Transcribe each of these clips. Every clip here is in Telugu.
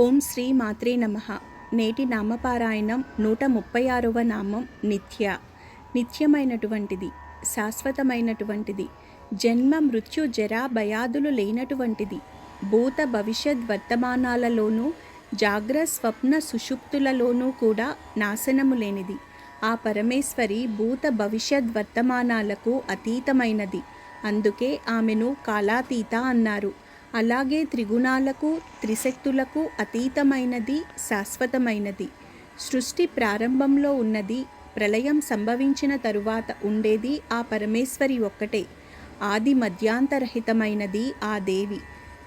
ఓం శ్రీ మాత్రే నమ. నేటి నామపారాయణం నూట ముప్పై ఆరవ నామం నిత్య. నిత్యమైనటువంటిది శాశ్వతమైనటువంటిది జన్మ మృత్యు జరా భయాదులు లేనటువంటిది భూత భవిష్యత్ వర్తమానాలలోనూ జాగ్ర స్వప్న సుషుప్తులలోనూ కూడా నాశనము లేనిది. ఆ పరమేశ్వరి భూత భవిష్యత్ వర్తమానాలకు అతీతమైనది. అందుకే ఆమెను కాలాతీత అన్నారు. అలాగే త్రిగుణాలకు త్రిశక్తులకు అతీతమైనది శాశ్వతమైనది. సృష్టి ప్రారంభంలో ఉన్నది ప్రళయం సంభవించిన తరువాత ఉండేది ఆ పరమేశ్వరి ఒక్కటే. ఆది మధ్యాంతరహితమైనది ఆ దేవి.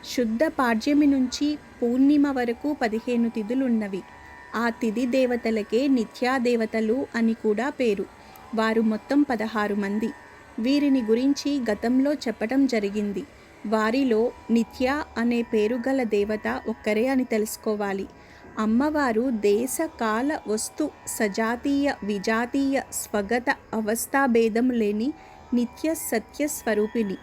శుద్ధ పాడ్యమి నుంచి పూర్ణిమ వరకు పదిహేను తిథులున్నవి. ఆ తిథి దేవతలకే నిత్యాదేవతలు అని కూడా పేరు. వారు మొత్తం పదహారు మంది. వీరిని గురించి గతంలో చెప్పటం జరిగింది. వారిలో నిత్య అనే పేరు గల దేవత ఒక్కరే అని తెలుసుకోవాలి. అమ్మవారు దేశ కాల వస్తు సజాతీయ విజాతీయ స్వగత అవస్థాభేదం లేని నిత్య సత్య స్వరూపిణి.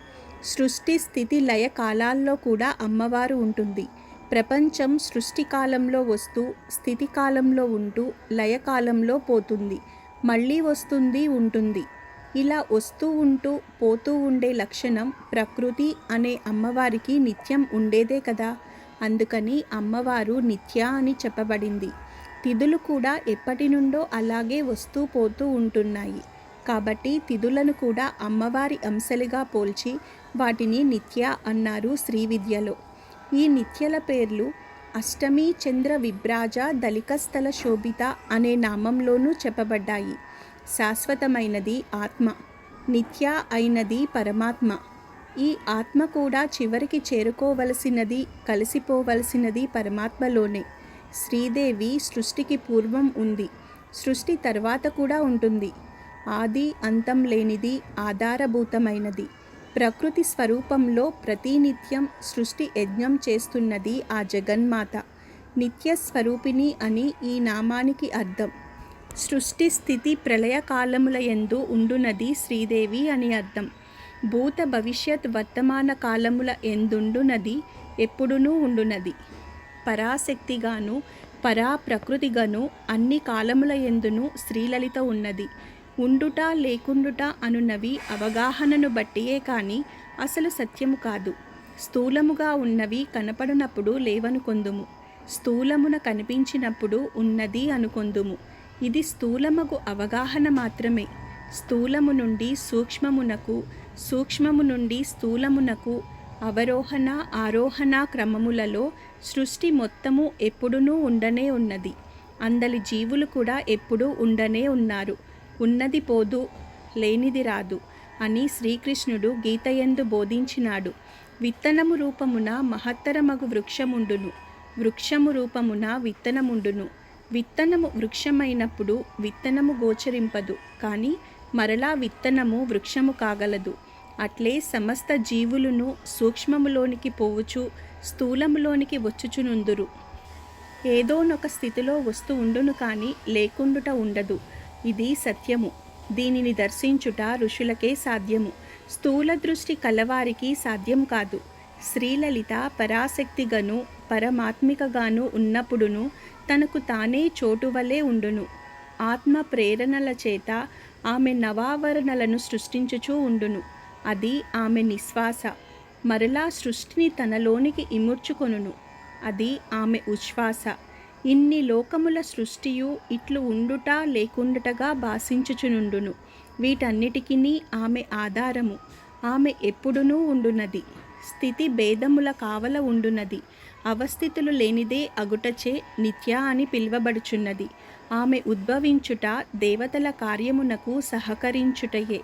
సృష్టి స్థితి లయ కాలాల్లో కూడా అమ్మవారు ఉంటుంది. ప్రపంచం సృష్టి కాలంలో వస్తూ స్థితి కాలంలో ఉంటూ లయకాలంలో పోతుంది. మళ్ళీ వస్తుంది ఉంటుంది. ఇలా వస్తూ ఉంటూ పోతూ ఉండే లక్షణం ప్రకృతి అనే అమ్మవారికి నిత్యం ఉండేదే కదా. అందుకని అమ్మవారు నిత్య అని చెప్పబడింది. తిథులు కూడా ఎప్పటి నుండో అలాగే వస్తూ పోతూ ఉంటున్నాయి. కాబట్టి తిథులను కూడా అమ్మవారి అంశలుగా పోల్చి వాటిని నిత్య అన్నారు శ్రీ విద్యలో ఈ నిత్యల పేర్లు అష్టమి చంద్ర విభ్రాజ దళికస్థల శోభిత అనే నామంలోనూ చెప్పబడ్డాయి. శాశ్వతమైనది ఆత్మ. నిత్య అయినది పరమాత్మ. ఈ ఆత్మ కూడా చివరికి చేరుకోవలసినది కలిసిపోవలసినది పరమాత్మలోనే. శ్రీదేవి సృష్టికి పూర్వం ఉంది. సృష్టి తర్వాత కూడా ఉంటుంది. ఆది అంతం లేనిది ఆధారభూతమైనది. ప్రకృతి స్వరూపంలో ప్రతినిత్యం సృష్టి యజ్ఞం చేస్తున్నది ఆ జగన్మాత. నిత్య స్వరూపిణి అని ఈ నామానికి అర్థం. సృష్టి స్థితి ప్రళయ కాలముల ఎందు ఉండునది శ్రీదేవి అని అర్థం. భూత భవిష్యత్ వర్తమాన కాలముల ఎందుండునది ఎప్పుడునూ ఉండునది. పరాశక్తిగాను పరా ప్రకృతిగాను అన్ని కాలముల ఎందును శ్రీలలిత ఉన్నది. ఉండుట లేకుండుట అనున్నవి అవగాహనను బట్టియే కానీ అసలు సత్యము కాదు. స్థూలముగా ఉన్నవి కనపడినప్పుడు లేవనుకొందుము. స్థూలమున కనిపించినప్పుడు ఉన్నది అనుకొందుము. ఇది స్థూలమగు అవగాహన మాత్రమే. స్థూలము నుండి సూక్ష్మమునకు సూక్ష్మము నుండి స్థూలమునకు అవరోహణ ఆరోహణ క్రమములలో సృష్టి మొత్తము ఎప్పుడునూ ఉండనే ఉన్నది. అందలి జీవులు కూడా ఎప్పుడూ ఉండనే ఉన్నారు. ఉన్నది పోదు లేనిది రాదు అని శ్రీకృష్ణుడు గీతయందు బోధించినాడు. విత్తనము రూపమున మహత్తరమగు వృక్షముండును. వృక్షము రూపమున విత్తనముండును. విత్తనము వృక్షమైనప్పుడు విత్తనము గోచరింపదు కానీ మరలా విత్తనము వృక్షము కాగలదు. అట్లే సమస్త జీవులను సూక్ష్మములోనికి పోవుచు స్థూలములోనికి వచ్చుచునుందురు. ఏదోనొక స్థితిలో వస్తూ ఉండును కానీ లేకుండుట ఉండదు. ఇది సత్యము. దీనిని దర్శించుట ఋషులకే సాధ్యము. స్థూల దృష్టి కలవారికి సాధ్యం కాదు. శ్రీలలిత పరాశక్తిగను పరమాత్మికగాను ఉన్నప్పుడును తనకు తానే చోటువలే ఉండును. ఆత్మ ప్రేరణల చేత ఆమె నవావరణలను సృష్టించుచూ ఉండును. అది ఆమె నిశ్వాస. మరలా సృష్టిని తనలోనికి ఇముడ్చుకొనును. అది ఆమె ఉచ్ఛ్వాస ఇన్ని లోకముల సృష్టియు ఇట్లు ఉండుట లేకుండుటగా భాషించుచునుండును వీటన్నిటికీ ఆమె ఆధారము. ఆమె ఎప్పుడునూ ఉండునది. స్థితి భేదముల కావల ఉండునది. అవస్థితులు లేనిదే అగుటచే నిత్య అని పిలువబడుచున్నది. ఆమె ఉద్భవించుట దేవతల కార్యమునకు సహకరించుటయే.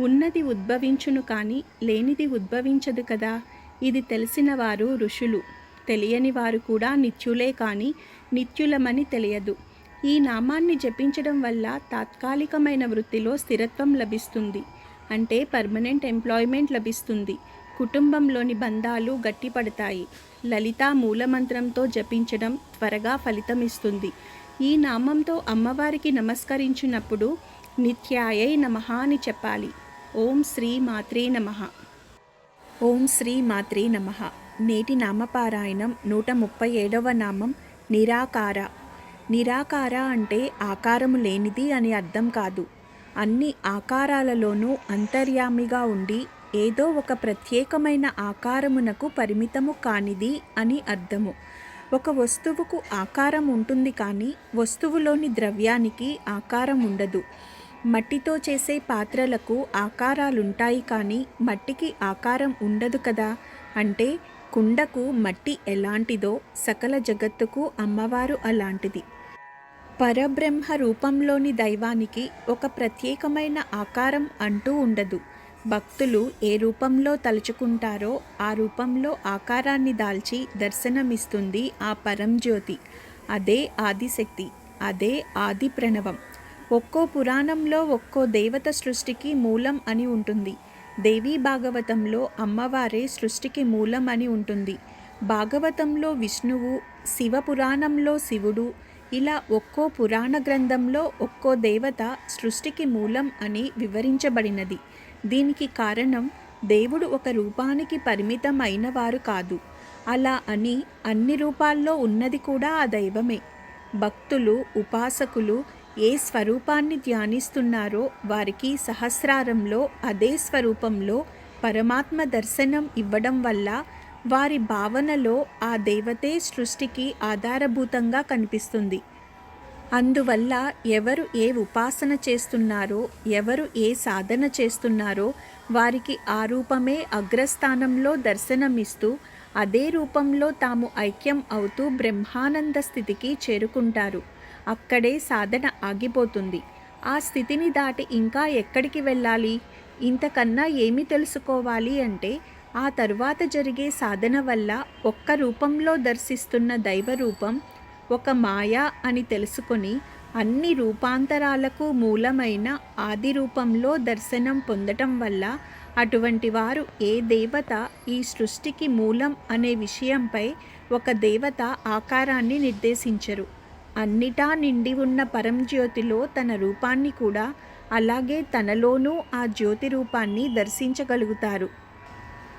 ఉన్నది ఉద్భవించును కానీ లేనిది ఉద్భవించదు కదా? ఇది తెలిసిన వారు ఋషులు. తెలియని వారు కూడా నిత్యులే కానీ నిత్యులమని తెలియదు. ఈ నామాన్ని జపించడం వల్ల తాత్కాలికమైన వృత్తిలో స్థిరత్వం లభిస్తుంది. అంటే పర్మనెంట్ ఎంప్లాయ్మెంట్ లభిస్తుంది. కుటుంబంలోని బంధాలు గట్టిపడతాయి. లలిత మూలమంత్రంతో జపించడం త్వరగా ఫలితమిస్తుంది. ఈ నామంతో అమ్మవారికి నమస్కరించినప్పుడు నిత్యాయై నమ అని చెప్పాలి. ఓం శ్రీ మాత్రే నమ. ఓం శ్రీ మాత్రే నమ. నేటి నామపారాయణం నూట ముప్పై ఏడవ నామం నిరాకార. నిరాకార అంటే ఆకారము లేనిది అని అర్థం కాదు. అన్ని ఆకారాలలోనూ అంతర్యామిగా ఉండి ఏదో ఒక ప్రత్యేకమైన ఆకారమునకు పరిమితము కానిది అని అర్థము. ఒక వస్తువుకు ఆకారం ఉంటుంది కానీ వస్తువులోని ద్రవ్యానికి ఆకారం ఉండదు. మట్టితో చేసే పాత్రలకు ఆకారాలుంటాయి కానీ మట్టికి ఆకారం ఉండదు కదా? అంటే కుండకు మట్టి ఎలాంటిదో సకల జగత్తుకు అమ్మవారు అలాంటిది. పరబ్రహ్మ రూపంలోని దైవానికి ఒక ప్రత్యేకమైన ఆకారం అంటూ ఉండదు. భక్తులు ఏ రూపంలో తలుచుకుంటారో ఆ రూపంలో ఆకారాన్ని దాల్చి దర్శనమిస్తుంది ఆ పరంజ్యోతి అదే ఆదిశక్తి అదే ఆది ప్రణవం. ఒక్కో పురాణంలో ఒక్కో దేవత సృష్టికి మూలం అని ఉంటుంది. దేవీ భాగవతంలో అమ్మవారే సృష్టికి మూలం అని ఉంటుంది. భాగవతంలో విష్ణువు శివ పురాణంలో శివుడు ఇలా ఒక్కో పురాణ గ్రంథంలో ఒక్కో దేవత సృష్టికి మూలం అని వివరించబడినది. దీనికి కారణం దేవుడు ఒక రూపానికి పరిమితం అయినవారు కాదు. అలా అని అన్ని రూపాల్లో ఉన్నది కూడా ఆ దైవమే. భక్తులు ఉపాసకులు ఏ స్వరూపాన్ని ధ్యానిస్తున్నారో వారికి సహస్రారంలో అదే స్వరూపంలో పరమాత్మ దర్శనం ఇవ్వడం వల్ల వారి భావనలో ఆ దేవతే సృష్టికి ఆధారభూతంగా కనిపిస్తుంది. అందువల్ల ఎవరు ఏ ఉపాసన చేస్తున్నారో ఎవరు ఏ సాధన చేస్తున్నారో వారికి ఆ రూపమే అగ్రస్థానంలో దర్శనమిస్తూ అదే రూపంలో తాము ఐక్యం అవుతూ బ్రహ్మానంద స్థితికి చేరుకుంటారు. అక్కడే సాధన ఆగిపోతుంది. ఆ స్థితిని దాటి ఇంకా ఎక్కడికి వెళ్ళాలి? ఇంతకన్నా ఏమి తెలుసుకోవాలి అంటే ఆ తరువాత జరిగే సాధన వల్ల ఒక్క రూపంలో దర్శిస్తున్న దైవ రూపం ఒక మాయ అని తెలుసుకొని అన్ని రూపాంతరాలకు మూలమైన ఆది రూపంలో దర్శనం పొందటం వల్ల అటువంటి వారు ఏ దేవత ఈ సృష్టికి మూలం అనే విషయంపై ఒక దేవత ఆకారాన్ని నిర్దేశించరు. అన్నిటా నిండి ఉన్న పరంజ్యోతిలో తన రూపాన్ని కూడా అలాగే తనలోనూ ఆ జ్యోతి రూపాన్ని దర్శించగలుగుతారు.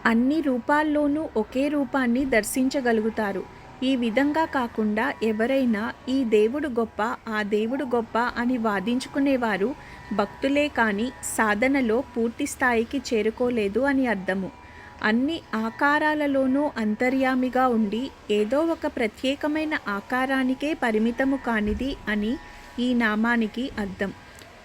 అన్ని రూపాల్లోనూ ఒకే రూపాన్ని దర్శించగలుగుతారు. ఈ విధంగా కాకుండా ఎవరైనా ఈ దేవుడు గొప్ప ఆ దేవుడు గొప్ప అని వాదించుకునేవారు భక్తులే కానీ సాధనలో పూర్తి స్థాయికి చేరుకోలేదు అని అర్థము. అన్ని ఆకారాలలోనూ అంతర్యామిగా ఉండి ఏదో ఒక ప్రత్యేకమైన ఆకారానికే పరిమితము కానిది అని ఈ నామానికి అర్థం.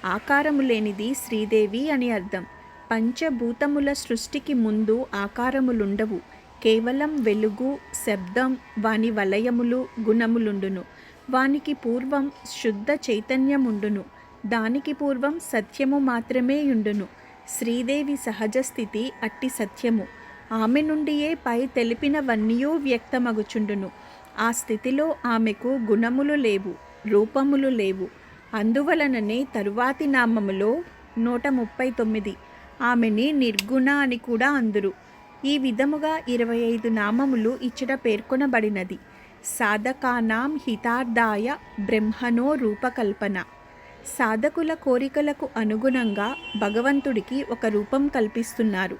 ఆకారము లేనిది శ్రీదేవి అని అర్థం. పంచభూతముల సృష్టికి ముందు ఆకారములుండవు. కేవలం వెలుగు శబ్దం వాని వలయములు గుణములుండును. వానికి పూర్వం శుద్ధ చైతన్యముండును. దానికి పూర్వం సత్యము మాత్రమే యుండును. శ్రీదేవి సహజ స్థితి అట్టి సత్యము. ఆమె నుండియే పై తెలిపినవన్నీయూ వ్యక్తమగుచుండును. ఆ స్థితిలో ఆమెకు గుణములు లేవు రూపములు లేవు. అందువలననే తరువాతి నామములో నూట ముప్పై తొమ్మిది. ఆమెని నిర్గుణ అని కూడా అందురు. ఈ విధముగా ఇరవై ఐదు నామములు ఇచ్చట పేర్కొనబడినది. సాధకానాం హితార్థాయ బ్రహ్మనో రూపకల్పన. సాధకుల కోరికలకు అనుగుణంగా భగవంతుడికి ఒక రూపం కల్పిస్తున్నారు.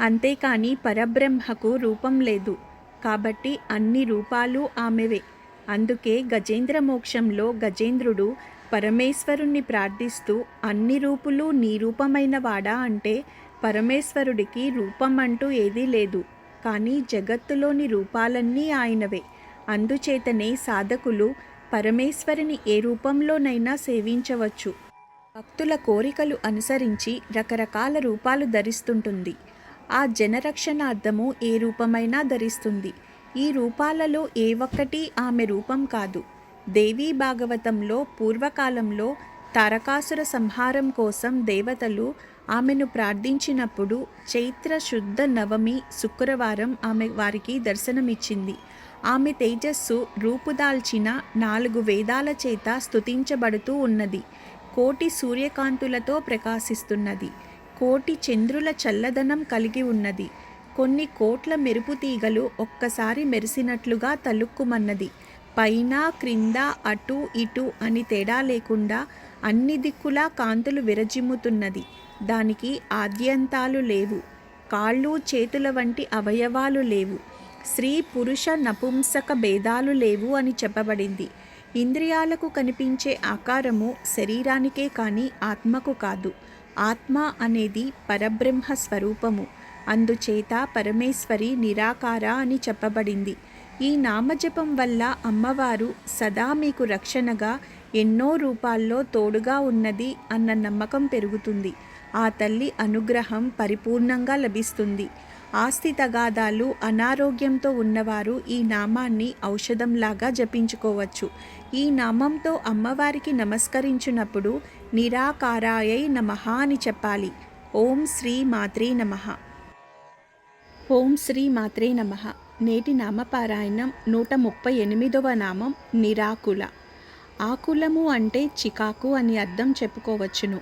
అంతేకాని పరబ్రహ్మకు రూపం లేదు. కాబట్టి అన్ని రూపాలు ఆమెవే. అందుకే గజేంద్ర మోక్షంలో గజేంద్రుడు పరమేశ్వరుణ్ణి ప్రార్థిస్తూ అన్ని రూపులు నీ రూపమైన వాడా అంటే పరమేశ్వరుడికి రూపం అంటూ ఏదీ లేదు. కానీ జగత్తులోని రూపాలన్నీ ఆయనవే. అందుచేతనే సాధకులు పరమేశ్వరుని ఏ రూపంలోనైనా సేవించవచ్చు. భక్తుల కోరికలు అనుసరించి రకరకాల రూపాలు ధరిస్తుంటుంది. ఆ జనరక్షణార్థము ఏ రూపమైనా ధరిస్తుంది. ఈ రూపాలలో ఏ ఒక్కటి ఆమె రూపం కాదు. దేవీ భాగవతంలో పూర్వకాలంలో తారకాసుర సంహారం కోసం దేవతలు ఆమెను ప్రార్థించినప్పుడు చైత్ర శుద్ధ నవమి శుక్రవారం ఆమె వారికి దర్శనమిచ్చింది. ఆమె తేజస్సు రూపుదాల్చిన నాలుగు వేదాల చేత స్తుతించబడుతూ ఉన్నది. కోటి సూర్యకాంతులతో ప్రకాశిస్తున్నది. కోటి చంద్రుల చల్లదనం కలిగి ఉన్నది. కొన్ని కోట్ల మెరుపు తీగలు ఒక్కసారి మెరిసినట్లుగా తలుక్కుమన్నది. పైన క్రింద అటు ఇటు అని తేడా లేకుండా అన్ని దిక్కులా కాంతులు విరజిమ్ముతున్నది. దానికి ఆద్యంతాలు లేవు. కాళ్ళు చేతుల వంటి అవయవాలు లేవు. స్త్రీ పురుష నపుంసక భేదాలు లేవు అని చెప్పబడింది. ఇంద్రియాలకు కనిపించే ఆకారము శరీరానికే కానీ ఆత్మకు కాదు. ఆత్మ అనేది పరబ్రహ్మ స్వరూపము. అందుచేత పరమేశ్వరి నిరాకార అని చెప్పబడింది. ఈ నామజపం వల్ల అమ్మవారు సదా మీకు రక్షణగా ఎన్నో రూపాల్లో తోడుగా ఉన్నది అన్న నమ్మకం పెరుగుతుంది. ఆ తల్లి అనుగ్రహం పరిపూర్ణంగా లభిస్తుంది. ఆస్తి తగాదాలు అనారోగ్యంతో ఉన్నవారు ఈ నామాన్ని ఔషధంలాగా జపించుకోవచ్చు. ఈ నామంతో అమ్మవారికి నమస్కరించినప్పుడు నిరాకారాయై నమః అని చెప్పాలి. ఓం శ్రీ మాత్రే నమః. ఓం శ్రీ మాత్రే నమ. నేటి నామపారాయణం నూట ముప్పై ఎనిమిదవ నామం నిరాకుల. ఆకులము అంటే చికాకు అని అర్థం చెప్పుకోవచ్చును.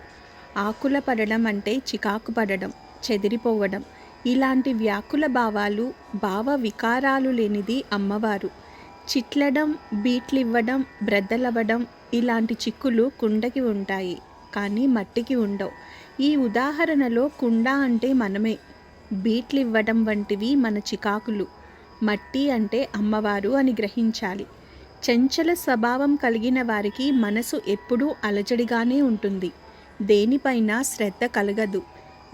ఆకుల పడడం అంటే చికాకు పడడం చెదిరిపోవడం. ఇలాంటి వ్యాకుల భావాలు భావ వికారాలు లేనిది అమ్మవారు. చిట్లడం బీట్లివ్వడం బ్రద్దలవ్వడం ఇలాంటి చిక్కులు కుండకి ఉంటాయి కానీ మట్టికి ఉండవు. ఈ ఉదాహరణలో కుండ అంటే మనమే. బీట్లు ఇవ్వడం వంటివి మన చికాకులు. మట్టి అంటే అమ్మవారు అని గ్రహించాలి. చంచల స్వభావం కలిగిన వారికి మనసు ఎప్పుడూ అలజడిగానే ఉంటుంది. దేనిపైన శ్రద్ధ కలగదు.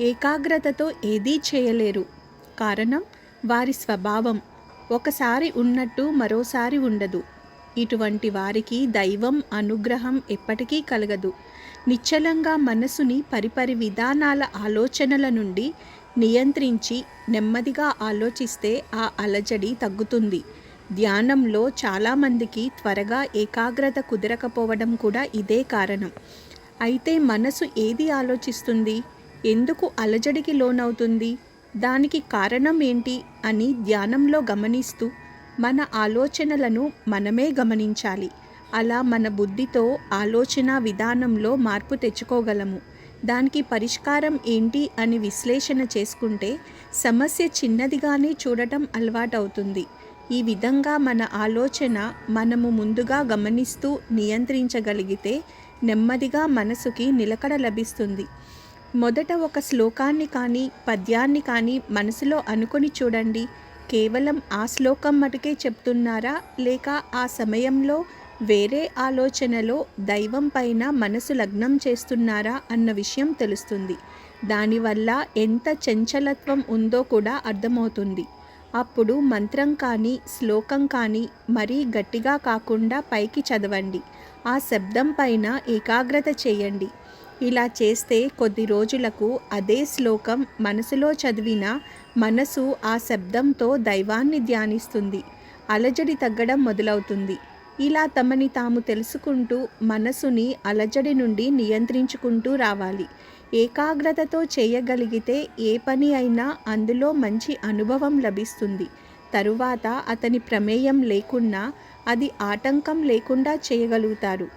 ఏకాగ్రతతో ఏదీ చేయలేరు. కారణం? వారి స్వభావం. ఒకసారి ఉన్నట్టు మరోసారి ఉండదు. ఇటువంటి వారికి దైవం అనుగ్రహం ఎప్పటికీ కలగదు. నిశ్చలంగా మనసుని పరిపరి విధానాల ఆలోచనల నుండి నియంత్రించి నెమ్మదిగా ఆలోచిస్తే ఆ అలజడి తగ్గుతుంది. ధ్యానంలో చాలామందికి త్వరగా ఏకాగ్రత కుదరకపోవడం కూడా ఇదే కారణం. అయితే మనసు ఏది ఆలోచిస్తుంది? ఎందుకు అలజడికి లోనవుతుంది? దానికి కారణం ఏంటి? అని ధ్యానంలో గమనిస్తూ మన ఆలోచనలను మనమే గమనించాలి. అలా మన బుద్ధితో ఆలోచన విధానంలో మార్పు తెచ్చుకోగలము. దానికి పరిష్కారం ఏంటి అని విశ్లేషణ చేసుకుంటే సమస్య చిన్నదిగానే చూడటం అలవాటవుతుంది. ఈ విధంగా మన ఆలోచన మనము ముందుగా గమనిస్తూ నియంత్రించగలిగితే నెమ్మదిగా మనసుకి నిలకడ లభిస్తుంది. మొదట ఒక శ్లోకాన్ని కానీ పద్యాన్ని కానీ మనసులో అనుకొని చూడండి. కేవలం ఆ శ్లోకం మటుకే చెప్తున్నారా? లేక ఆ సమయంలో వేరే ఆలోచనలో దైవం పైన మనసు లగ్నం చేస్తున్నారా అన్న విషయం తెలుస్తుంది. దానివల్ల ఎంత చంచలత్వం ఉందో కూడా అర్థమవుతుంది. అప్పుడు మంత్రం కానీ శ్లోకం కానీ మరీ గట్టిగా కాకుండా పైకి చదవండి. ఆ శబ్దం పైన ఏకాగ్రత చేయండి. ఇలా చేస్తే కొద్ది రోజులకు అదే శ్లోకం మనసులో చదివిన మనసు ఆ శబ్దంతో దైవాన్ని ధ్యానిస్తుంది. అలజడి తగ్గడం మొదలవుతుంది. ఇలా తమని తాము తెలుసుకుంటూ మనసుని అలజడి నుండి నియంత్రించుకుంటూ రావాలి. ఏకాగ్రతతో చేయగలిగితే ఏ పని అయినా అందులో మంచి అనుభవం లభిస్తుంది. తరువాత అతని ప్రమేయం లేకున్నా అది ఆటంకం లేకుండా చేయగలుగుతారు.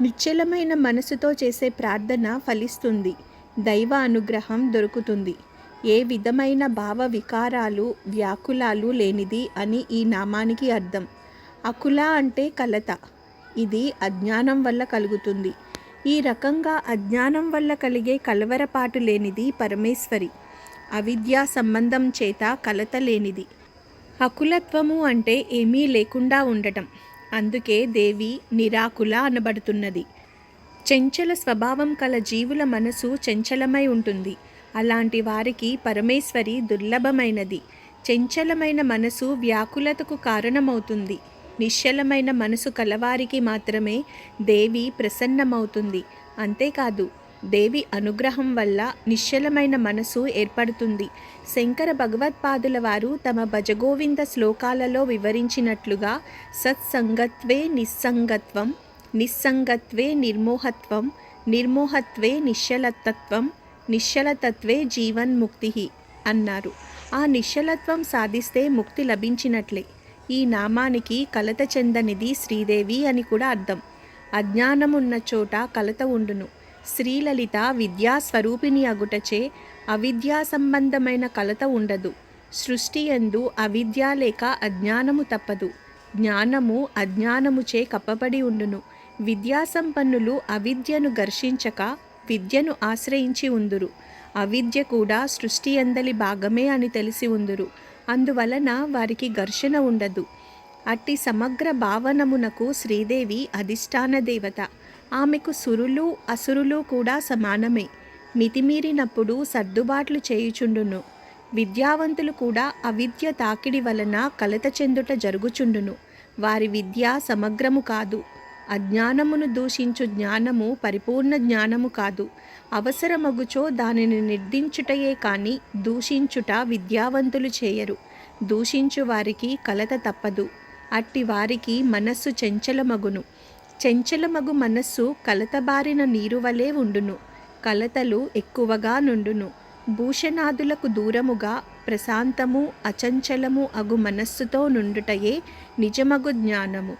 నిశ్చలమైన మనసుతో చేసే ప్రార్థన ఫలిస్తుంది. దైవ అనుగ్రహం దొరుకుతుంది. ఏ విధమైన భావ వికారాలు వ్యాకులాలు లేనిది అని ఈ నామానికి అర్థం. అకుల అంటే కలత. ఇది అజ్ఞానం వల్ల కలుగుతుంది. ఈ రకంగా అజ్ఞానం వల్ల కలిగే కలవరపాటు లేనిది పరమేశ్వరి. అవిద్యా సంబంధం చేత కలత లేనిది. అకులత్వము అంటే ఏమీ లేకుండా ఉండటం. అందుకే దేవి నిరాకుల అనబడుతున్నది. చెంచల స్వభావం కల జీవుల మనసు చెంచలమై ఉంటుంది. అలాంటి వారికి పరమేశ్వరి దుర్లభమైనది. చెంచలమైన మనసు వ్యాకులతకు కారణమవుతుంది. నిశ్చలమైన మనసు కలవారికి మాత్రమే దేవి ప్రసన్నమవుతుంది. అంతేకాదు దేవి అనుగ్రహం వల్ల నిశ్చలమైన మనసు ఏర్పడుతుంది. శంకర భగవత్పాదుల వారు తమ భజగోవింద శ్లోకాలలో వివరించినట్లుగా సత్సంగత్వే నిస్సంగత్వం నిస్సంగత్వే నిర్మోహత్వం నిర్మోహత్వే నిశ్చలతత్వం నిశ్చలతత్వే జీవన్ముక్తి అన్నారు. ఆ నిశ్చలత్వం సాధిస్తే ముక్తి లభించినట్లే. ఈ నామానికి కలత చెందనిది శ్రీదేవి అని కూడా అర్థం. అజ్ఞానమున్న చోట కలత ఉండును. శ్రీలలిత విద్యా స్వరూపిణి అగుటచే అవిద్యా సంబంధమైన కలత ఉండదు. సృష్టి ఎందు అవిద్య లేక అజ్ఞానము తప్పదు. జ్ఞానము అజ్ఞానముచే కప్పబడి ఉండును. విద్యాసంపన్నులు అవిద్యను ఘర్షించక విద్యను ఆశ్రయించి ఉందురు. అవిద్య కూడా సృష్టి ఎందలి భాగమే అని తెలిసి ఉందురు. అందువలన వారికి ఘర్షణ ఉండదు. అట్టి సమగ్ర భావనమునకు శ్రీదేవి అధిష్టాన దేవత. ఆమెకు సురులు అసురులు కూడా సమానమే. మితిమీరినప్పుడు సర్దుబాట్లు చేయుచుండును. విద్యావంతులు కూడా అవిద్య తాకిడి వలన కలత చెందుట జరుగుచుండును. వారి విద్య సమగ్రము కాదు. అజ్ఞానమును దూషించు జ్ఞానము పరిపూర్ణ జ్ఞానము కాదు. అవసరమగుచో దానిని నిర్దించుటయే కానీ దూషించుట విద్యావంతులు చేయరు. దూషించు వారికి కలత తప్పదు. అట్టి వారికి మనస్సు చెంచలమగును. చెంచలమగు మనస్సు కలతబారిన నీరు వలె ఉండును. కలతలు ఎక్కువగా నుండును. భూషణాదులకు దూరముగా ప్రశాంతము అచంచలము అగు మనస్సుతో నుండుటయే నిజమగు జ్ఞానము.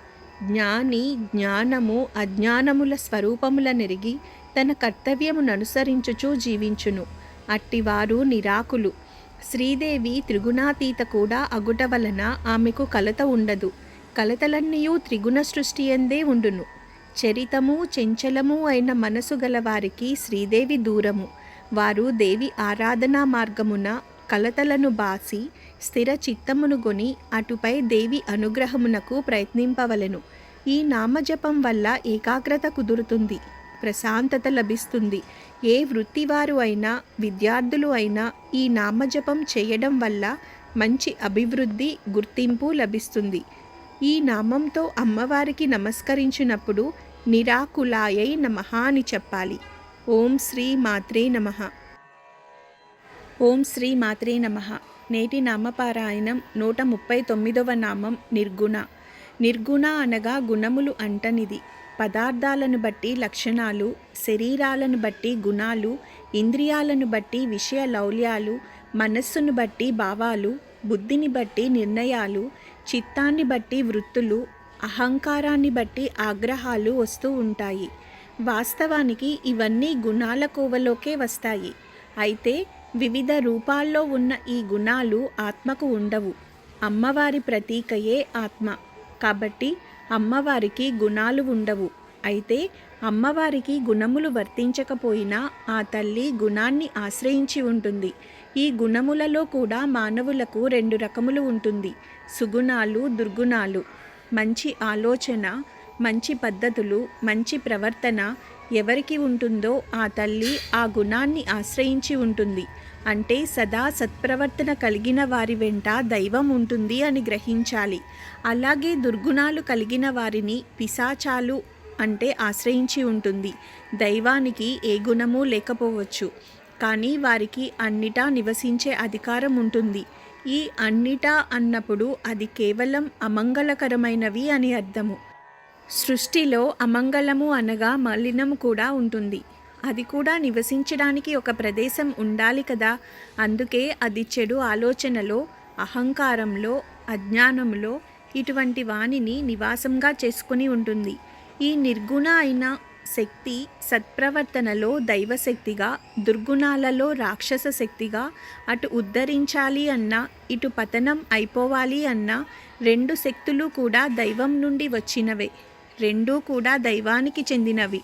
జ్ఞాని జ్ఞానము అజ్ఞానముల స్వరూపముల నెరిగి తన కర్తవ్యముననుసరించుచూ జీవించును. అట్టివారు నిరాకులు. శ్రీదేవి త్రిగుణాతీత కూడా అగుట వలన ఆమెకు కలత ఉండదు. కలతలన్నీయూ త్రిగుణ సృష్టి ఎందే ఉండును. చరితము చెంచలము అయిన మనసు గలవారికి శ్రీదేవి దూరము. వారు దేవి ఆరాధనా మార్గమున కలతలను బాసి స్థిర చిత్తమునుగొని అటుపై దేవి అనుగ్రహమునకు ప్రయత్నింపవలెను. ఈ నామజపం వల్ల ఏకాగ్రత కుదురుతుంది ప్రశాంతత లభిస్తుంది. ఏ వృత్తివారు అయినా విద్యార్థులు అయినా ఈ నామజపం చేయడం వల్ల మంచి అభివృద్ధి గుర్తింపు లభిస్తుంది. ఈ నామంతో అమ్మవారికి నమస్కరించినప్పుడు నిరాకులాయై నమః అని చెప్పాలి. ఓం శ్రీ మాత్రే నమః. ఓం శ్రీ మాత్రే నమః. నేటి నామపారాయణం నూట ముప్పై తొమ్మిదవ నామం నిర్గుణ. నిర్గుణ అనగా గుణములు అంటనిది. పదార్థాలను బట్టి లక్షణాలు శరీరాలను బట్టి గుణాలు ఇంద్రియాలను బట్టి విషయ లౌల్యాలు మనస్సును బట్టి భావాలు బుద్ధిని బట్టి నిర్ణయాలు చిత్తాన్ని బట్టి వృత్తులు అహంకారాన్ని బట్టి ఆగ్రహాలు వస్తూ ఉంటాయి. వాస్తవానికి ఇవన్నీ గుణాల కోవలోకే వస్తాయి. అయితే వివిధ రూపాల్లో ఉన్న ఈ గుణాలు ఆత్మకు ఉండవు. అమ్మవారి ప్రతీకయే ఆత్మ. కాబట్టి అమ్మవారికి గుణాలు ఉండవు. అయితే అమ్మవారికి గుణములు వర్తించకపోయినా ఆ తల్లి గుణాన్ని ఆశ్రయించి ఉంటుంది. ఈ గుణములలో కూడా మానవులకు రెండు రకములు ఉంటుంది. సుగుణాలు దుర్గుణాలు. మంచి ఆలోచన మంచి పద్ధతులు మంచి ప్రవర్తన ఎవరికి ఉంటుందో ఆ తల్లి ఆ గుణాన్ని ఆశ్రయించి ఉంటుంది. అంటే సదా సత్ప్రవర్తన కలిగిన వారి వెంట దైవం ఉంటుంది అని గ్రహించాలి. అలాగే దుర్గుణాలు కలిగిన వారిని పిశాచాలు అంటే ఆశ్రయించి ఉంటుంది. దైవానికి ఏ గుణము లేకపోవచ్చు. కానీ వారికి అన్నిటా నివసించే అధికారం ఉంటుంది. ఈ అన్నిటా అన్నప్పుడు అది కేవలం అమంగళకరమైనవి అని అర్థము. సృష్టిలో అమంగళము అనగా మలినం కూడా ఉంటుంది. అది కూడా నివసించడానికి ఒక ప్రదేశం ఉండాలి కదా? అందుకే అది చెడు ఆలోచనలో అహంకారంలో అజ్ఞానంలో ఇటువంటి వాణిని నివాసంగా చేసుకుని ఉంటుంది. ఈ నిర్గుణ అయిన శక్తి సత్ప్రవర్తనలో దైవశక్తిగా దుర్గుణాలలో రాక్షస శక్తిగా అటు ఉద్ధరించాలి అన్నా ఇటు పతనం అయిపోవాలి అన్నా రెండు శక్తులు కూడా దైవం నుండి వచ్చినవే. రెండూ కూడా దైవానికి చెందినవి.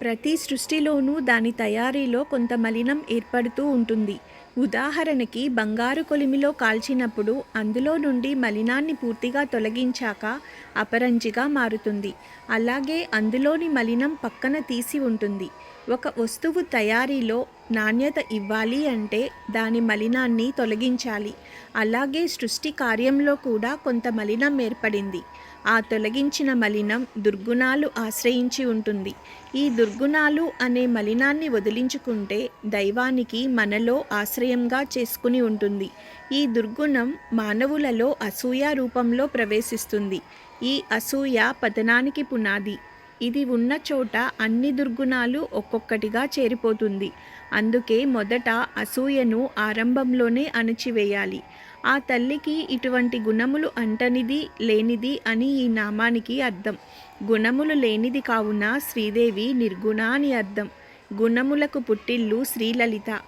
ప్రతి సృష్టిలోనూ దాని తయారీలో కొంత మలినం ఏర్పడుతూ ఉంటుంది. ఉదాహరణకి బంగారు కొలిమిలో కాల్చినప్పుడు అందులో నుండి మలినాన్ని పూర్తిగా తొలగించాక అపరంజిగా మారుతుంది. అలాగే అందులోని మలినం పక్కన తీసి ఉంటుంది. ఒక వస్తువు తయారీలో నాణ్యత ఇవ్వాలి అంటే దాని మలినాన్ని తొలగించాలి. అలాగే సృష్టి కార్యంలో కూడా కొంత మలినం ఏర్పడింది. ఆ తొలగించిన మలినం దుర్గుణాలు ఆశ్రయించి ఉంటుంది. ఈ దుర్గుణాలు అనే మలినాన్ని వదిలించుకుంటే దైవానికి మనలో ఆశ్రయంగా చేసుకుని ఉంటుంది. ఈ దుర్గుణం మానవులలో అసూయ రూపంలో ప్రవేశిస్తుంది. ఈ అసూయ పతనానికి పునాది. ఇది ఉన్న చోట అన్ని దుర్గుణాలు ఒక్కొక్కటిగా చేరిపోతుంది. అందుకే మొదట అసూయను ఆరంభంలోనే అణచివేయాలి. ఆ తల్లికి ఇటువంటి గుణములు అంటనిది లేనిది అని ఈ నామానికి అర్థం. గుణములు లేనిది కావున శ్రీదేవి నిర్గుణ అని అర్థం. గుణములకు పుట్టిల్లు శ్రీలలిత.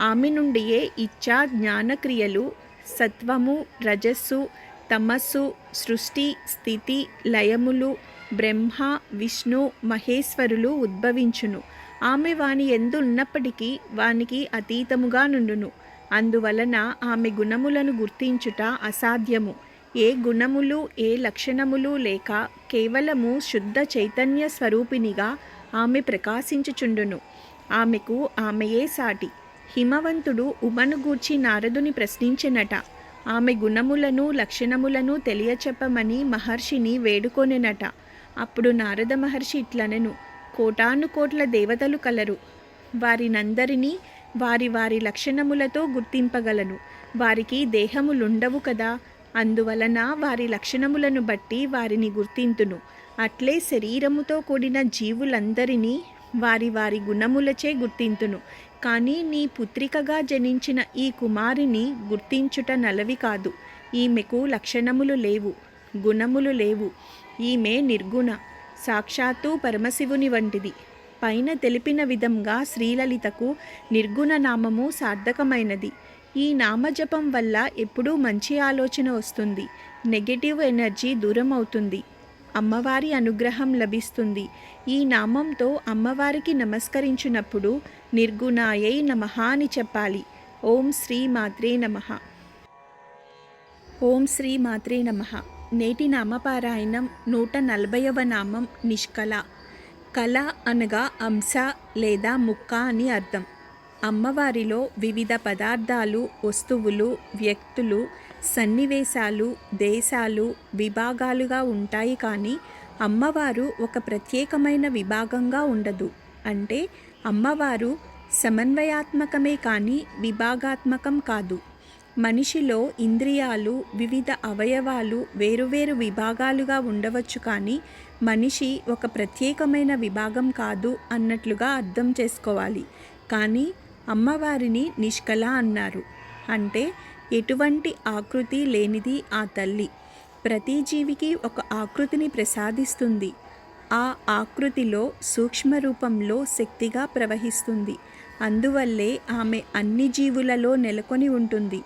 ఆమె నుండియే ఇచ్చా జ్ఞానక్రియలు సత్వము రజస్సు తమస్సు సృష్టి స్థితి లయములు బ్రహ్మ విష్ణు మహేశ్వరులు ఉద్భవించును. ఆమె వాని ఎందు ఉన్నప్పటికీ వానికి అతీతముగా నుండును. అందువలన ఆమె గుణములను గుర్తించుట అసాధ్యము. ఏ గుణములు ఏ లక్షణములు లేక కేవలము శుద్ధ చైతన్య స్వరూపినిగా ఆమె ప్రకాశించుచుండును. ఆమెకు ఆమెయే సాటి. హిమవంతుడు ఉమను గూర్చి నారదుని ప్రశ్నించినట ఆమె గుణములను లక్షణములను తెలియచెప్పమని మహర్షిని వేడుకొనెనట. అప్పుడు నారద మహర్షి ఇట్లనెను కోటాను కోట్ల దేవతలు కలరు. వారినందరినీ వారి వారి లక్షణములతో గుర్తింపగలను. వారికి దేహములుండవు కదా. అందువలన వారి లక్షణములను బట్టి వారిని గుర్తింతును. అట్లే శరీరముతో కూడిన జీవులందరినీ వారి వారి గుణములచే గుర్తింతును. కానీ నీ పుత్రికగా జనించిన ఈ కుమారిని గుర్తించుట నలవి కాదు. ఈమెకు లక్షణములు లేవు గుణములు లేవు. ఈమె నిర్గుణ సాక్షాత్తు పరమశివుని వంటిది. పైన తెలిపిన విధంగా శ్రీలలితకు నిర్గుణ నామము సార్థకమైనది. ఈ నామజపం వల్ల ఎప్పుడూ మంచి ఆలోచన వస్తుంది. నెగటివ్ ఎనర్జీ దూరం అవుతుంది అమ్మవారి అనుగ్రహం లభిస్తుంది. ఈ నామంతో అమ్మవారికి నమస్కరించినప్పుడు నిర్గుణాయై నమః అని చెప్పాలి. ఓం శ్రీ మాత్రే నమః. ఓం శ్రీ మాత్రే నమః. నేటి నామపారాయణం నూట నలభైవ నామం నిష్కళ. కళ అనగా అంశ లేదా ముక్క అని అర్థం. అమ్మవారిలో వివిధ పదార్థాలు వస్తువులు వ్యక్తులు సన్నివేశాలు దేశాలు విభాగాలుగా ఉంటాయి కానీ అమ్మవారు ఒక ప్రత్యేకమైన విభాగంగా ఉండదు. అంటే అమ్మవారు సమన్వయాత్మకమే కానీ విభాగాత్మకం కాదు. మనిషిలో ఇంద్రియాలు వివిధ అవయవాలు వేరువేరు విభాగాలుగా ఉండవచ్చు కానీ మనిషి ఒక ప్రత్యేకమైన విభాగం కాదు అన్నట్లుగా అర్థం చేసుకోవాలి. కానీ అమ్మవారిని నిష్కల అన్నారు. అంటే ఎటువంటి ఆకృతి లేనిది ఆ తల్లి. ప్రతి జీవికి ఒక ఆకృతిని ప్రసాదిస్తుంది. ఆ ఆకృతిలో సూక్ష్మ రూపంలో శక్తిగా ప్రవహిస్తుంది. అందువల్లే ఆమె అన్ని జీవులలో నెలకొని ఉంటుంది.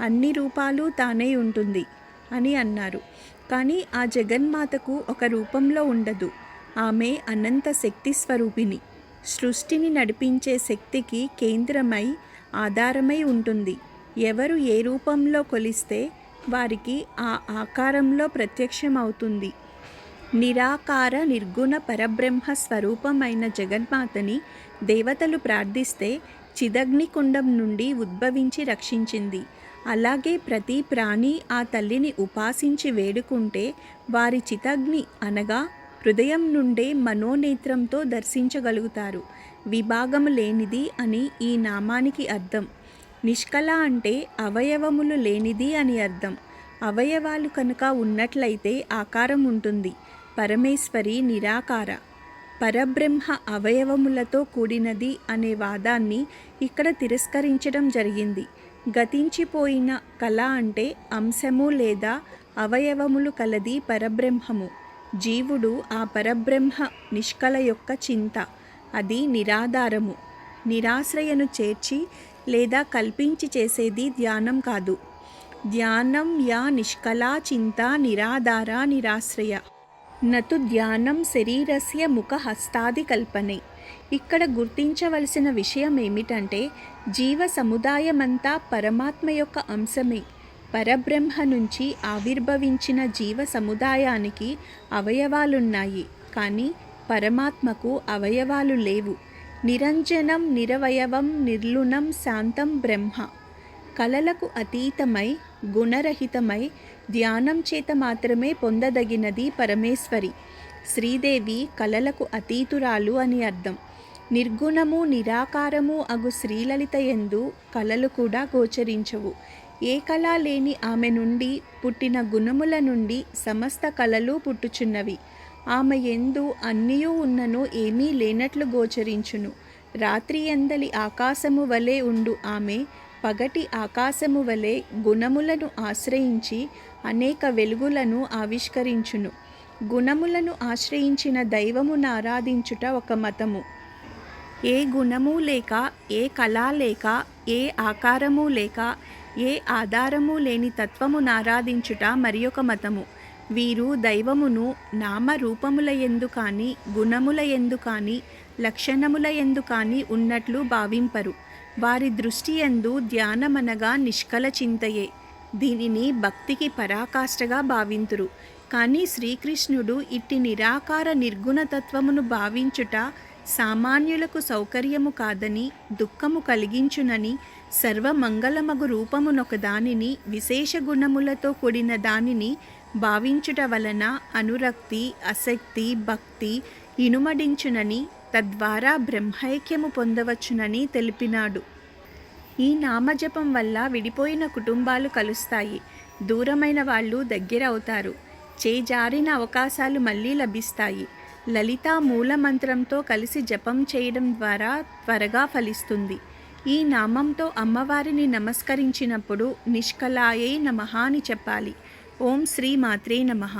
అన్ని రూపాలు తానే ఉంటుంది అని అన్నారు. కానీ ఆ జగన్మాతకు ఒక రూపంలో ఉండదు. ఆమె అనంత శక్తి స్వరూపిణి. సృష్టిని నడిపించే శక్తికి కేంద్రమై ఆధారమై ఉంటుంది. ఎవరు ఏ రూపంలో కొలిస్తే వారికి ఆ ఆకారంలో ప్రత్యక్షమవుతుంది. నిరాకార నిర్గుణ పరబ్రహ్మ స్వరూపమైన జగన్మాతని దేవతలు ప్రార్థిస్తే చిదగ్నికుండం నుండి ఉద్భవించి రక్షించింది. అలాగే ప్రతి ప్రాణి ఆ తల్లిని ఉపాసించి వేడుకుంటే వారి చితగ్ని అనగా హృదయం నుండే మనోనేత్రంతో దర్శించగలుగుతారు. విభాగము లేనిది అని ఈ నామానికి అర్థం. నిష్కల అంటే అవయవములు లేనిది అని అర్థం. అవయవాలు కనుక ఉన్నట్లయితే ఆకారం ఉంటుంది. పరమేశ్వరి నిరాకార. పరబ్రహ్మ అవయవములతో కూడినది అనే వాదాన్ని ఇక్కడ తిరస్కరించడం జరిగింది. గతించిపోయిన కళ అంటే అంశము లేదా అవయవములు కలది పరబ్రహ్మము. జీవుడు ఆ పరబ్రహ్మ నిష్కల యొక్క చింత. అది నిరాధారము. నిరాశ్రయను చేర్చి లేదా కల్పించి చేసేది ధ్యానం కాదు. ధ్యానం యా నిష్కలా చింత నిరాధార నిరాశ్రయ. నతు ధ్యానం శరీరస్య ముఖ హస్తాది కల్పనే. ఇక్కడ గుర్తించవలసిన విషయం ఏమిటంటే జీవ సముదాయమంతా పరమాత్మ యొక్క అంశమే. పరబ్రహ్మ నుంచి ఆవిర్భవించిన జీవ సముదాయానికి అవయవాలున్నాయి. కానీ పరమాత్మకు అవయవాలు లేవు. నిరంజనం నిరవయవం నిర్లుణం శాంతం బ్రహ్మ. కలలకు అతీతమై గుణరహితమై ధ్యానం చేత మాత్రమే పొందదగినది పరమేశ్వరి. శ్రీదేవి కలలకు అతీతురాలు అని అర్థం. నిర్గుణము నిరాకారము అగు శ్రీలలిత ఎందు కళలు కూడా గోచరించవు. ఏ కళ లేని ఆమె నుండి పుట్టిన గుణముల నుండి సమస్త కళలు పుట్టుచున్నవి. ఆమె ఎందు అన్నియూ ఉన్నను ఏమీ లేనట్లు గోచరించును. రాత్రి ఎందలి ఆకాశము వలె ఉండు ఆమె పగటి ఆకాశము వలె గుణములను ఆశ్రయించి అనేక వెలుగులను ఆవిష్కరించును. గుణములను ఆశ్రయించిన దైవమును ఆరాధించుట ఒక మతము. ఏ గుణము లేక ఏ కళ లేక ఏ ఆకారము లేక ఏ ఆధారము లేని తత్వమును ఆరాధించుట మరి ఒక మతము. వీరు దైవమును నామరూపముల ఎందు కానీ గుణముల ఎందు కానీ లక్షణముల ఎందు కానీ ఉన్నట్లు భావింపరు. వారి దృష్టి ఎందు ధ్యానమనగా నిష్కల చింతయే. దీనిని భక్తికి పరాకాష్ఠగా భావింతురు. కానీ శ్రీకృష్ణుడు ఇట్టి నిరాకార నిర్గుణతత్వమును భావించుట సామాన్యులకు సౌకర్యము కాదని దుఃఖము కలిగించునని సర్వమంగళమగు రూపమునొక దానిని విశేష గుణములతో కూడిన దానిని భావించుట వలన అనురక్తి అసక్తి భక్తి ఇనుమడించునని తద్వారా బ్రహ్మైక్యము పొందవచ్చునని తెలిపినాడు. ఈ నామజపం వల్ల విడిపోయిన కుటుంబాలు కలుస్తాయి. దూరమైన వాళ్ళు దగ్గర అవుతారు చేజారిన అవకాశాలు మళ్ళీ లభిస్తాయి. లలిత మూలమంత్రంతో కలిసి జపం చేయడం ద్వారా త్వరగా ఫలిస్తుంది. ఈ నామంతో అమ్మవారిని నమస్కరించినప్పుడు నిష్కలాయే నమః అని చెప్పాలి. ఓం శ్రీ మాత్రే నమః.